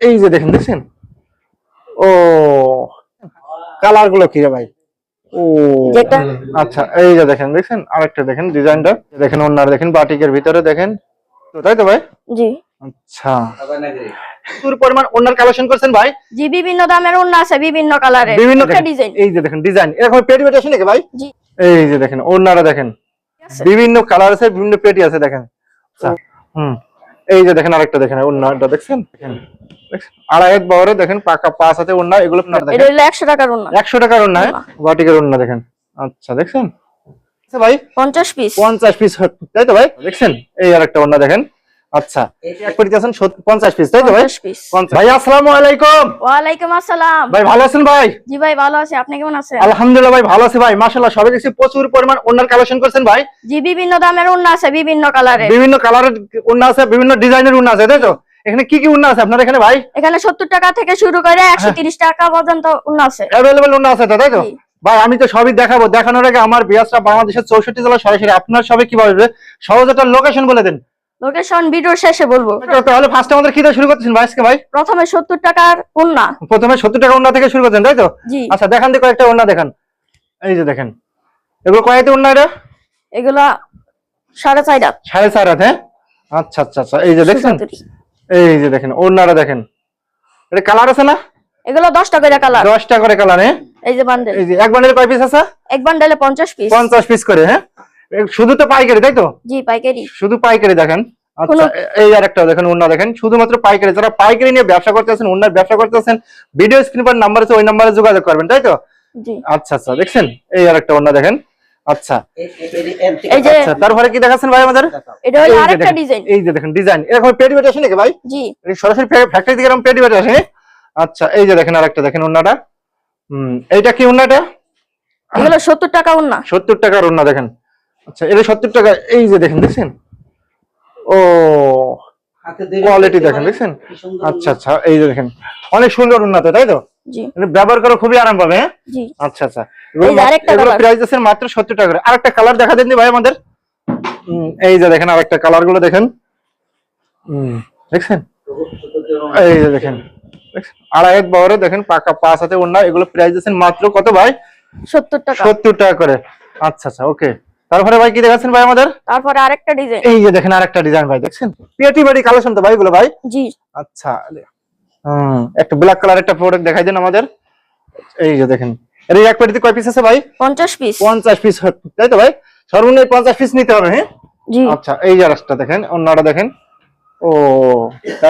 এই যে দেখেন দেখছেন? ও কালারগুলো কি রে ভাই? ও যেটা? আচ্ছা এই যে দেখেন দেখছেন? আরেকটা দেখেন ডিজাইনটা। দেখেন ওনার দেখেন বাটিকের ভিতরে দেখেন। তো তাই তো ভাই? জি। আচ্ছা। প্রচুর পরিমাণ ওনার কালেকশন করছেন ভাই? জি বিভিন্ন দামের ওন্না আছে বিভিন্ন বিভিন্ন ডিজাইন এই যে দেখেন ডিজাইন এরকম পেটি পেটি আছে নাকি ভাই? জি। এই যে দেখেন ওনারা দেখেন। বিভিন্ন কালার আছে বিভিন্ন পেটি আছে দেখেন। আচ্ছা, হুম। এই যে দেখেন আরেকটা দেখেন উন্নয়নটা দেখছেন? দেখছেন? আড়াই এক বারে দেখেন পাকা পাঁচ হাতে ওনা এগুলো এটা হলো একশো টাকার ওন্না টাকার বাটিকের দেখেন। আচ্ছা দেখছেন? আচ্ছা ভাই? পঞ্চাশ পিস পঞ্চাশ পিস তাই তো ভাই? দেখছেন? এই আরেকটা দেখেন। আচ্ছা এক পেটি আছেন পঞ্চাশ পিস তাই তো ভাই? পঞ্চাশ পিস পঞ্চাশ। ভাই আসসালামু আলাইকুম। ওয়ালাইকুম আসসালাম। ভাই ভালো আছেন ভাই? জি ভাই ভালো আছি। আপনি কেমন আছেন? আলহামদুলিল্লাহ ভাই ভালো আছে ভাই। মাশাআল্লাহ সবাই দেখছি প্রচুর পরিমাণ ওনার কালেকশন করছেন ভাই। জি বিভিন্ন দামের ওন্না আছে বিভিন্ন কালারের। বিভিন্ন কালারের উন্না আছে বিভিন্ন ডিজাইনের উন্না আছে তাই তো? এখানে কি কি উন্না আছে আপনার এখানে ভাই? এখানে সত্তর টাকা থেকে শুরু করে একশো তিরিশ টাকা পর্যন্ত উন্না আছে। অ্যাভেলেবেল উন্না আছে তো, তাই তো? ভাই আমি তো সবই দেখাবো। দেখানোর আগে আমার বিয়াসটা বাংলাদেশের চৌষট্টি জেলা সরাসরি আপনার সবাই কীভাবে? সহজ একটা লোকেশন বলে দেন। লোকেশন ভিডিওর শেষে বলব। তাহলে ফার্স্ট আমাদের কি দিয়ে শুরু করতেছেন ভাই আজকে ভাই? প্রথমে সত্তর টাকার উন্না প্রথমে সত্তর টাকা উন্না থেকে শুরু করতেন তাই তো? জি। আচ্ছা দেখান দিয়ে কয়েকটা উন্না দেখান। এই যে দেখেন। এগুলো কয়েকটা উন্না এটা? এগুলা সাড়ে চার হাত। সাড়ে চার হ্যাঁ? আচ্ছা আচ্ছা আচ্ছা। এই যে দেখেন এই যে দেখেন ওনারা দেখেন। এটা কালার আছে না? এগুলো দশ টাকা করে কালার। দশটা করে কালার হ্যাঁ? এই যে বান্ডেল। এই যে এক বান্ডেলে কয় পিস আছে? এক বান্ডেলে পঞ্চাশ পিস পঞ্চাশ পিস করে হ্যাঁ? শুধু তো পাইকারি তাই তো? জি পাইকারি। শুধু পাইকারি দেখেন। আচ্ছা এই আর একটা দেখেন দেখেন। শুধুমাত্র পাইকারি যারা পাইকারি নিয়ে ব্যবসা ওনার ব্যবসা ভিডিও স্ক্রিন পর নাম্বার আছে ওই নাম্বারে যোগাযোগ করবেন তাই তো? আচ্ছা আচ্ছা দেখছেন? এই আর একটা ওনা দেখেন। আচ্ছা। আচ্ছা তারপরে কি দেখাচ্ছেন ভাই আমাদের? এটা হলো আরেকটা ডিজাইন এই যে দেখেন ডিজাইন এরকম আসে নাকি ভাই? জি। সরাসরি ফ্যাক্টরি থেকে এরকম আসে আচ্ছা এই যে দেখেন আরেকটা দেখেন ওনাটা হুম এইটা কি ওনাটা এগুলো সত্তর টাকা টাকার ওনা দেখেন। আচ্ছা এটা সত্তর টাকা এই যে দেখেন দেখছেন? ও কোয়ালিটি দেখেন দেখছেন? আচ্ছা আচ্ছা এই যে দেখেন অনেক সুন্দর উন্নত তাই তো? ব্যবহার করে খুবই আরাম পাবে হ্যাঁ? আচ্ছা আচ্ছা। প্রাইস আছে মাত্র সত্তর টাকা করে। আরেকটা কালার দেখা দেন ভাই আমাদের? এই যে দেখেন আরেকটা কালারগুলো দেখেন। দেখছেন? এই যে দেখেন? আড়াই দেখেন পাকা পাঁচ হাতে ওন্না এগুলো প্রাইস আছেন মাত্র কত ভাই? সত্তর টাকা। সত্তর টাকা করে। আচ্ছা আচ্ছা ওকে তারপরে ভাই কি দেখাচ্ছেন ভাই আমাদের? তারপরে আরেকটা ডিজাইন এই যে দেখেন আরেকটা ডিজাইন ভাই দেখছেন? পিএটি বাড়ি কালেকশন তো ভাই এগুলো ভাই? জি। আচ্ছা হুম একটা ব্ল্যাক কালার একটা প্রোডাক্ট দেখাই দেন আমাদের। এই যে দেখেন এর এক পেটিতে কয় পিস আছে ভাই? পঞ্চাশ পিস পঞ্চাশ পিস তাই তো ভাই? সর্বনিম্ন পঞ্চাশ পিস নিতে হবে হ্যাঁ? জি। আচ্ছা এই যে আরেকটা দেখেন অন্যটা দেখেন। ও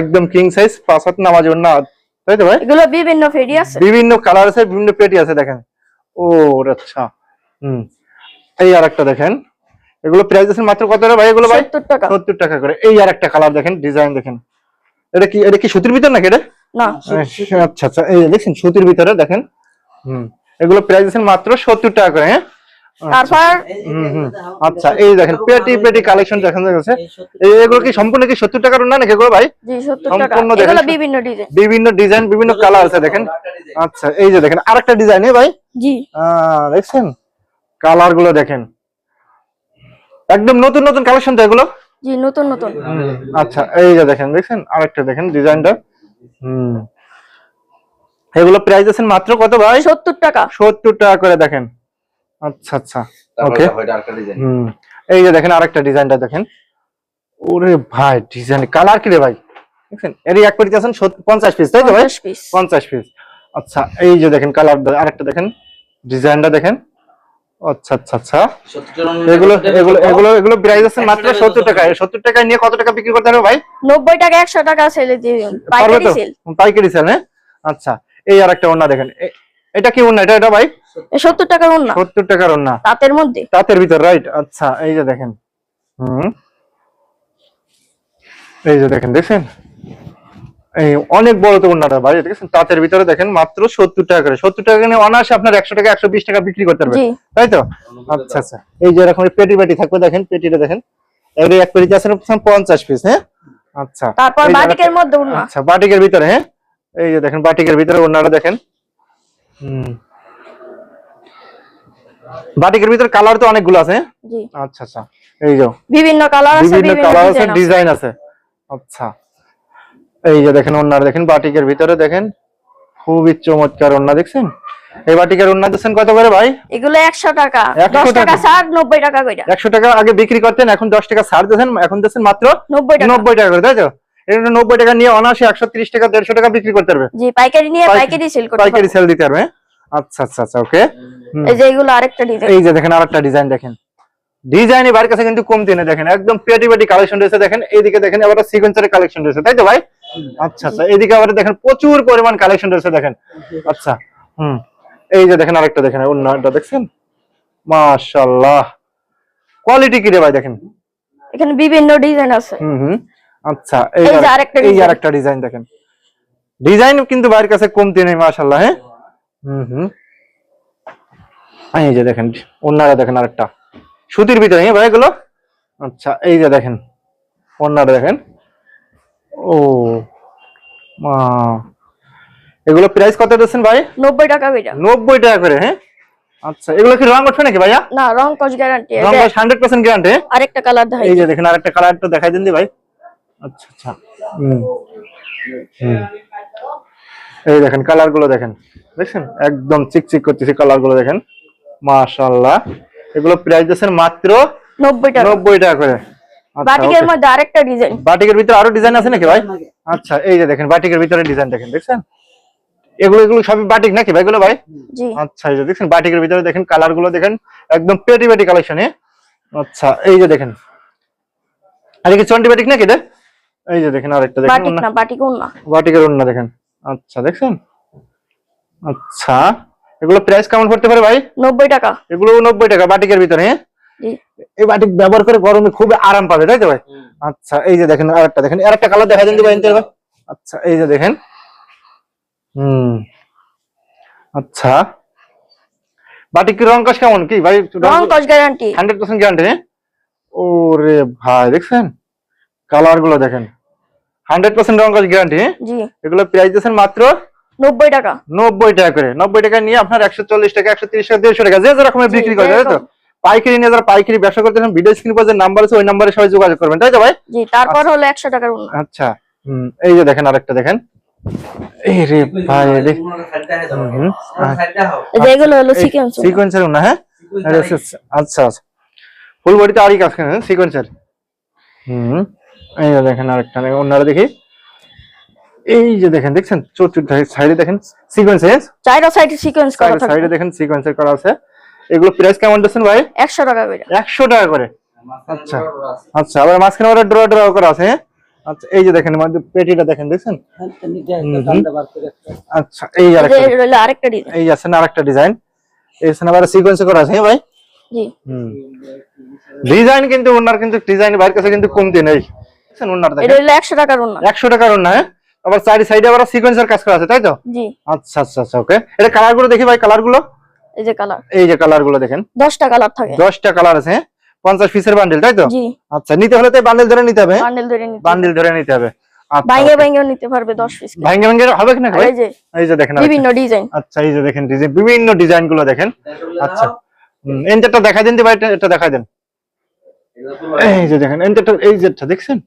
একদম কিং সাইজ পাঁচ হাত নামাজ অন্য তাই তো ভাই? এগুলো বিভিন্ন ফেরি আছে। বিভিন্ন কালার আছে বিভিন্ন পেটি আছে দেখেন। ও আচ্ছা হুম। এই আরেকটা দেখেন। এগুলো প্রাইস আছে মাত্র কত ভাই এগুলো ভাই? সত্তর টাকা। সত্তর টাকা করে। এই আর একটা কালার দেখেন ডিজাইন দেখেন। এটা কি এটা কি সুতির ভিতর নাকি এটা? না। আচ্ছা আচ্ছা এই যে দেখছেন সুতির ভিতরে দেখেন। হুম এগুলো প্রাইস আছেন মাত্র সত্তর টাকা করে হ্যাঁ? তারপর? হুম হুম আচ্ছা এই দেখেন পেটি পেটি কালেকশন দেখেন এই এগুলো কি সম্পূর্ণ কি সত্তর টাকার না নাকি এগুলো ভাই? জি সত্তর টাকা। সম্পূর্ণ দেখেন। এগুলো বিভিন্ন ডিজাইন বিভিন্ন ডিজাইন বিভিন্ন কালার আছে দেখেন। আচ্ছা এই যে দেখেন আরেকটা ডিজাইন এ ভাই? জি। আহ, দেখছেন? কালারগুলো দেখেন। একদম নতুন নতুন কালেকশন তো এগুলো? জি নতুন নতুন। আচ্ছা এই যে দেখেন দেখছেন? আরেকটা দেখেন ডিজাইনটা। হুম। এগুলো প্রাইস আছেন মাত্র কত ভাই? সত্তর টাকা। সত্তর টাকা করে দেখেন। আচ্ছা আচ্ছা ওকে হুম। এই যে দেখেন আরেকটা ডিজাইনটা দেখেন। ওরে ভাই ডিজাইন কালার কি রে ভাই? দেখছেন? এরই এক পেটি আছেন পঞ্চাশ পিস তাই তো ভাই? পঞ্চাশ পিস পঞ্চাশ পিস আচ্ছা এই যে দেখেন কালার আরেকটা দেখেন। ডিজাইনটা দেখেন। আচ্ছা আচ্ছা আচ্ছা। এগুলো এগুলো এগুলো এগুলো প্রাইস আছে মাত্র সত্তর টাকা। সত্তর টাকায় নিয়ে কত টাকা বিক্রি করতে হবে ভাই? নব্বই টাকা একশো টাকা সেলে দিয়ে পাইকারি সেল পাইকারি সেল হ্যাঁ? আচ্ছা এই আর একটা ওন্না দেখেন এটা কি ওন্না এটা এটা ভাই? সত্তর টাকার উন্না সত্তর টাকার ওন্না তাঁতের মধ্যে। তাঁতের ভিতর রাইট আচ্ছা এই যে দেখেন। হুম। এই যে দেখেন দেখছেন? এই অনেক বড় তো ওন্নাটা ভাই দেখেছেন তাঁতের ভিতরে দেখেন মাত্র সত্তর টাকা করে। সত্তর টাকা নিয়ে অনায়াসে আপনার একশো টাকা একশো বিশ টাকা বিক্রি করতে পারবেন। তাই তো? আচ্ছা আচ্ছা। এই যে এরকম পেটি পেটি থাকবে দেখেন পেটিটা দেখেন। এবারে এক পেটি আছে পঞ্চাশ পিস হ্যাঁ? আচ্ছা। তারপর বাটিকের মধ্যে আচ্ছা বাটিকের ভিতরে হ্যাঁ? এই যে দেখেন বাটিকের ভিতরে ওনারা দেখেন। হুম। বাটিকের ভিতরে কালার তো অনেকগুলো আছে হ্যাঁ? আচ্ছা আচ্ছা। এই যে বিভিন্ন কালার আছে বিভিন্ন কালার আছে। ডিজাইন আছে। আচ্ছা। এই যে দেখেন ওনার দেখেন বাটিকের ভিতরে দেখেন খুবই চমৎকার ওন্না দেখছেন? এই বাটিকের ওন্না দিচ্ছেন কত করে ভাই? এগুলো একশো টাকা। 100 টাকা। টাকা ছাড় টাকা করে একশো টাকা আগে বিক্রি করতেন এখন দশ টাকা ছাড় দিচ্ছেন এখন দিচ্ছেন মাত্র নব্বই টাকা। নব্বই টাকা করে তাই তো? এটা টাকা নিয়ে টাকা দেড়শো টাকা বিক্রি করতে পারবে। জি পাইকারি নিয়ে পাইকারি- সেল করতে পাইকারি সেল দিতে পারবে হ্যাঁ? আচ্ছা আচ্ছা আচ্ছা ওকে এই যে এগুলো আরেকটা ডিজাইন এই যে দেখেন আরেকটা ডিজাইন দেখেন। কাছে কিন্তু কমতি নেই দেখেন একদম পেটি পেটি কালেকশন রয়েছে দেখেন এইদিকে দেখেন আবার সিকোয়েন্সারের কালেকশন রয়েছে তাই তো ভাই? আচ্ছা আচ্ছা। এইদিকে আবার দেখেন প্রচুর পরিমাণ কালেকশন রয়েছে দেখেন। আচ্ছা হুম। এই যে দেখেন আরেকটা দেখেন অন্যটা দেখছেন? মাশাআল্লাহ। কোয়ালিটি কি রে ভাই দেখেন? এখানে বিভিন্ন ডিজাইন আছে। হুম হুম। আচ্ছা এই যে আরেকটা এই আরেকটা ডিজাইন দেখেন। ডিজাইন কিন্তু বাড়ির কাছে কমতি নেই মাশাআল্লাহ হ্যাঁ? হুম হুম। এই যে দেখেন অন্যরা দেখেন আরেকটা। সুতির ভিতরে হ্যাঁ ভাই এগুলো? আচ্ছা এই যে দেখেন অন্যরা দেখেন। ও এগুলো প্রাইস কত দিচ্ছেন ভাই? নব্বই টাকা করে। নব্বই টাকা করে হ্যাঁ? আচ্ছা এগুলো কি রং উঠবে নাকি ভাইয়া? না রং কস গ্যারান্টি রং হান্ড্রেড পার্সেন্ট গ্যারান্টি আরেকটা কালার দেখাই এই যে দেখেন আরেকটা কালারটা দেখাই দিন দি ভাই। আচ্ছা আচ্ছা। হুম। এই দেখেন কালারগুলো দেখেন। দেখছেন? একদম চিকচিক করতেছে কালারগুলো দেখেন। মাশাআল্লাহ। এগুলো প্রাইস দিচ্ছেন মাত্র নব্বই টাকা। নব্বই টাকা করে। বাটিকের মধ্যে আরেকটা ডিজাইন বাটিকের ভিতরে আরও ডিজাইন আছে নাকি ভাই? আচ্ছা এই যে দেখেন বাটিকের ভিতরে ডিজাইন দেখেন দেখছেন? এগুলো এগুলো সবই বাটিক নাকি ভাই এগুলো ভাই? আচ্ছা এই যে দেখছেন বাটিকের ভিতরে দেখেন কালারগুলো দেখেন একদম পেটি পেটি কালেকশন আচ্ছা এই যে দেখেন। আর কি চন্ডি বাটিক নাকি রে এই যে দেখেন আরেকটা দেখেন বাটিক না বাটিক না বাটিকের অন্য দেখেন। আচ্ছা দেখছেন? আচ্ছা এগুলো প্রাইস কেমন পড়তে পারে ভাই? নব্বই টাকা। এগুলো নব্বই টাকা বাটিকের ভিতরে হ্যাঁ? এই বাটিক ব্যবহার করে গরমে খুব আরাম পাবে তাই তো ভাই? আচ্ছা এই যে দেখেন আরেকটা দেখেন আরেকটা কালার দেখা দেন ভাই আচ্ছা এই যে দেখেন। হুম। আচ্ছা। বাটিকের রং কস কেমন কি ভাই? রং কস গ্যারান্টি হান্ড্রেড পার্সেন্ট গ্যারান্টি ওরে ভাই দেখছেন? কালারগুলো দেখেন। হান্ড্রেড পার্সেন্ট রং কস গ্যারান্টি জি। এগুলো প্রাইস দিচ্ছেন মাত্র নব্বই টাকা। নব্বই টাকা করে। নব্বই টাকা নিয়ে আপনার একশো চল্লিশ টাকা একশো তিরিশ টাকা দেড়শো টাকা যে যে রকমের বিক্রি করে তাই তো। পাইকারি নিয়ে যারা পাইকারি ব্যবসা করতেছেন ভিডিও স্ক্রিন পর যে নাম্বার আছে ওই নাম্বারে সবাই যোগাযোগ করবেন তাই তো ভাই? জি তারপর হলো একশো টাকার আচ্ছা হুম এই যে দেখেন আরেকটা দেখেন। এই রে ভাই রে। এই যে এগুলো হলো সিকোয়েন্স সিকোয়েন্সের না হ্যাঁ? আচ্ছা আচ্ছা আচ্ছা। ফুল বডিতে আরই কাজ করেন সিকোয়েন্সের হুম এই যে দেখেন আরেকটা দেখেন, অন্যরা দেখি। এই যে দেখেন দেখছেন? চতুর্থ সাইডে দেখেন সিকোয়েন্সের চাইরা সাইডে সিকোয়েন্স করা থাকে সাইডে দেখেন সিকোয়েন্সের করা আছে। এগুলো প্রাইস কেমন দিচ্ছেন ভাই? একশো টাকা করে। একশো টাকা করে। আচ্ছা। আচ্ছা আবার মাঝখানে আবার ড্র ড্র করা আছে হ্যাঁ? আচ্ছা এই যে দেখেন মধ্যে পেটিটা দেখেন দেখছেন? আচ্ছা এই আরেকটা। ডিজাইন এই আছে না আরেকটা ডিজাইন এই আছে না আবার সিকোয়েন্স করা আছে হ্যাঁ ভাই? জি। ডিজাইন কিন্তু ওনার কিন্তু ডিজাইন বাইরের কাছে কিন্তু কমতি নেই। দেখছেন ওনার এটা দেখেন হলো একশো টাকার উন্নত একশো টাকার ওনা হ্যাঁ? আবার চারি সাইডে আবার সিকোয়েন্সের কাজ করা আছে তাই তো? জি। আচ্ছা আচ্ছা আচ্ছা ওকে এটা কালারগুলো দেখি ভাই কালারগুলো? এই যে কালার এই যে কালারগুলো দেখেন। দশটা কালার থাকে। দশটা কালার আছে হ্যাঁ? পঞ্চাশ পিসের বান্ডেল তাই তো? আচ্ছা নিতে হলে তো বান্ডেল ধরে নিতে হবে হ্যাঁ? বান্ডেল ধরে নিতে বান্ডেল ধরে নিতে হবে। ভাঙ্গে ভাঙ্গেও নিতে পারবে দশ পিস ভাঙ্গে ভাঙ্গে হবে এই যে এই যে দেখেন বিভিন্ন ডিজাইন আচ্ছা এই যে দেখেন ডিজাইন বিভিন্ন ডিজাইনগুলো দেখেন। আচ্ছা এন্টারটা দেখা দিন ভাই এটা- এটা দেখা দেন। এই যে দেখেন এন্টারটা এই যেটা দেখছেন?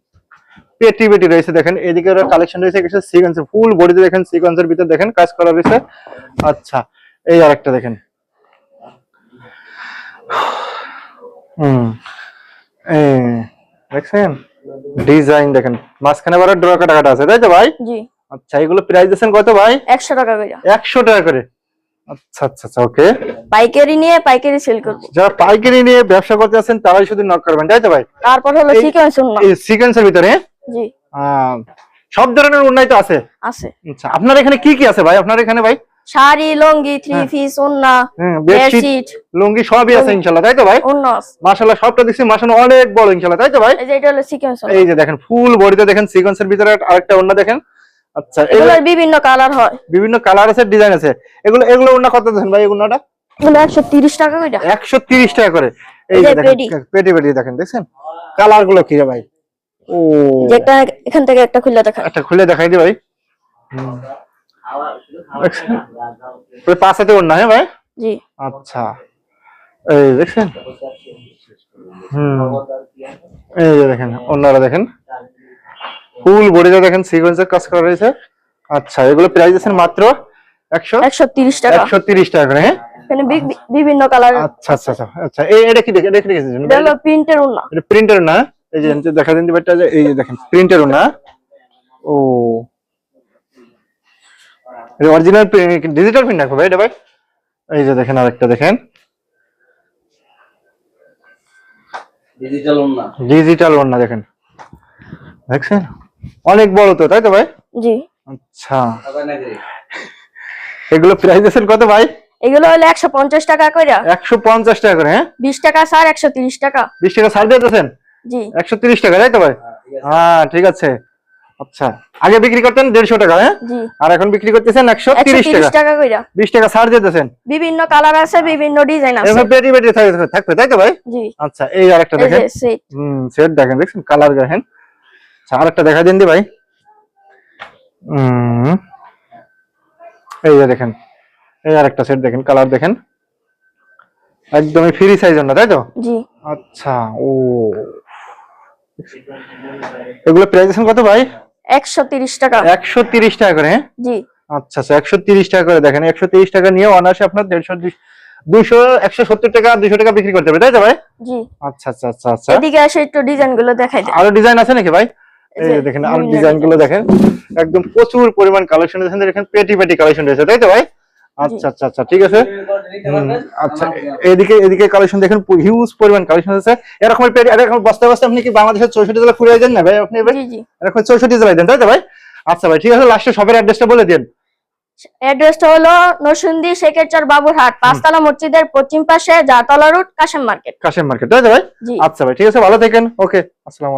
পেটি পেটি রয়েছে দেখেন এদিকে কালেকশন রয়েছে কিছু সিকোয়েন্স ফুল বডিতে দেখেন সিকোয়েন্সের ভিতর দেখেন কাজ করা রয়েছে। আচ্ছা এই আরেকটা দেখেন। হুম। দেখছেন? ডিজাইন দেখেন। মাঝখানে আবার ড্র কাটা কাটা আছে তাই তো ভাই? জি। আচ্ছা এগুলো প্রাইস দিচ্ছেন কত ভাই? একশো টাকা করে। একশো টাকা করে। আচ্ছা আচ্ছা আচ্ছা ওকে। পাইকারি নিয়ে পাইকারি সেল করব। যারা পাইকারি নিয়ে ব্যবসা করতে আছেন তারাই শুধু নক করবেন তাই তো ভাই? তারপর হলো সিকোয়েন্স উন্নত এই সিকোয়েন্সের ভিতরে? জি। সব ধরনের তো আছে? আছে। আচ্ছা আপনার এখানে কি কি আছে ভাই? আপনার এখানে ভাই? শাড়ি লঙ্গি থ্রি হ্যাঁ। পিস ওন্না হ্যাঁ, বেডশিট লুঙ্গি সবই আছে তাই তো ভাই? সবটা দেখছি অনেক বড় তাই তো ভাই? এই যে এটা হলো সিকোয়েন্স এই যে দেখেন ফুল বডিতে দেখেন সিকোয়েন্সের ভিতরে আরেকটা দেখেন। আচ্ছা এগুলো বিভিন্ন কালার হয়। বিভিন্ন কালার আছে ডিজাইন আছে। এগুলো এগুলো অন্য কত দেখেন ভাই একশো তিরিশ টাকা করে একশো তিরিশ টাকা করে। এই যে দেখেন পেটি। পেটি দেখেন দেখছেন? কালারগুলো কি রে ভাই? ও। যেটা এখান থেকে একটা খুলে দেখা একটা খুলে দেখাই দি ভাই। পাশাতে ওর না হ্যাঁ ভাই জি আচ্ছা এই দেখছেন হুম এই যে দেখেন অন্যরা দেখেন ফুল বডিতে দেখেন সিকোয়েন্সের কাজ করা রয়েছে। আচ্ছা এগুলো প্রাইস আছেন মাত্র একশো? একশো তিরিশ টাকা। একশো তিরিশ টাকা করে হ্যাঁ? এখানে বি- বি- বিভিন্ন কালার আচ্ছা আচ্ছা আচ্ছা আচ্ছা। এই এটা কি দেখে এটা কি দেখেছেন? এটা হলো প্রিন্টের উন্না এটা প্রিন্টার না এই যে নিচে দেখা দিন দিবারটা যে এই যে দেখেন প্রিন্টারও না ও। এটা অরিজিনাল ডিজিটাল প্রিন্ট রাখব ভাই এটা ভাই। এই যে দেখেন আরেকটা দেখেন। ডিজিটাল না ডিজিটাল দেখেন। দেখছেন? অনেক বড় তো তাই তো ভাই? জি। আচ্ছা। এগুলো প্রাইস আছেন কত ভাই? এগুলো হলো একশো পঞ্চাশ টাকা করে একশো পঞ্চাশ টাকা করে হ্যাঁ? বিশ টাকা স্যার একশো তিরিশ টাকা। বিশ টাকা ছাড় দিতেছেন জি। একশো তিরিশ টাকা তাই তো ভাই? হ্যাঁ ঠিক আছে। আচ্ছা আগে বিক্রি করতেন দেড়শো টাকা হ্যাঁ? আর এখন বিক্রি করতেছেন একশো তিরিশ টাকা। বিশ টাকা ছাড় দিতেছেন বিভিন্ন কালার আছে বিভিন্ন ডিজাইন আছে। এভাবে পেটি পেটি থাকবে তাই তো ভাই? জি। আচ্ছা এই আরেকটা দেখেন। হুম সেট দেখেন দেখছেন? কালার দেখেন। আচ্ছা আরেকটা দেখা দিন দি ভাই। হুম এই যে দেখেন এই আরেকটা সেট দেখেন কালার দেখেন। একদমই ফ্রি সাইজ না তাই তো? জি। আচ্ছা ও। এগুলো প্রাইস কত ভাই? একশো তিরিশ টাকা। একশো তিরিশ টাকা করে হ্যাঁ? জি। আচ্ছা আচ্ছা টাকা করে দেখেন একশো তিরিশ টাকা নিয়ে আপনার দেড়শো দুইশো একশো সত্তর টাকা দুইশো টাকা বিক্রি করতে হবে তাই তো ভাই? জি। আচ্ছা আচ্ছা আচ্ছা আচ্ছা। এদিকে আসে একটু ডিজাইনগুলো দেখাই আরও ডিজাইন আছে নাকি ভাই? এই দেখেন আরও ডিজাইনগুলো দেখেন। একদম প্রচুর পরিমাণ কালেকশন দেখেন পেটি পেটি কালেকশন রয়েছে তাই তো ভাই? আচ্ছা আচ্ছা আচ্ছা ঠিক আছে। আচ্ছা এদিকে এদিকে কালেকশন দেখেন হিউজ পরিমাণ কালেকশন আছে। এরকম এরকম বস্তা বস্তা আপনি কি বাংলাদেশের চৌষট্টি জেলা ঘুরে দেন না ভাই আপনি জি জি। এরকম চৌষট্টি জেলায় দেন তাই তো ভাই? আচ্ছা ভাই ঠিক আছে লাস্টে সবের অ্যাড্রেসটা বলে দিন অ্যাড্রেসটা হলো নরসিংদী শেখেরচর বাবুরহাট পাঁচতলা মসজিদের পশ্চিম পাশে জাতলা road Kashem market. Kashem market তাই তো ভাই? আচ্ছা ভাই ঠিক আছে ভালো থাকেন। ওকে আসসালামু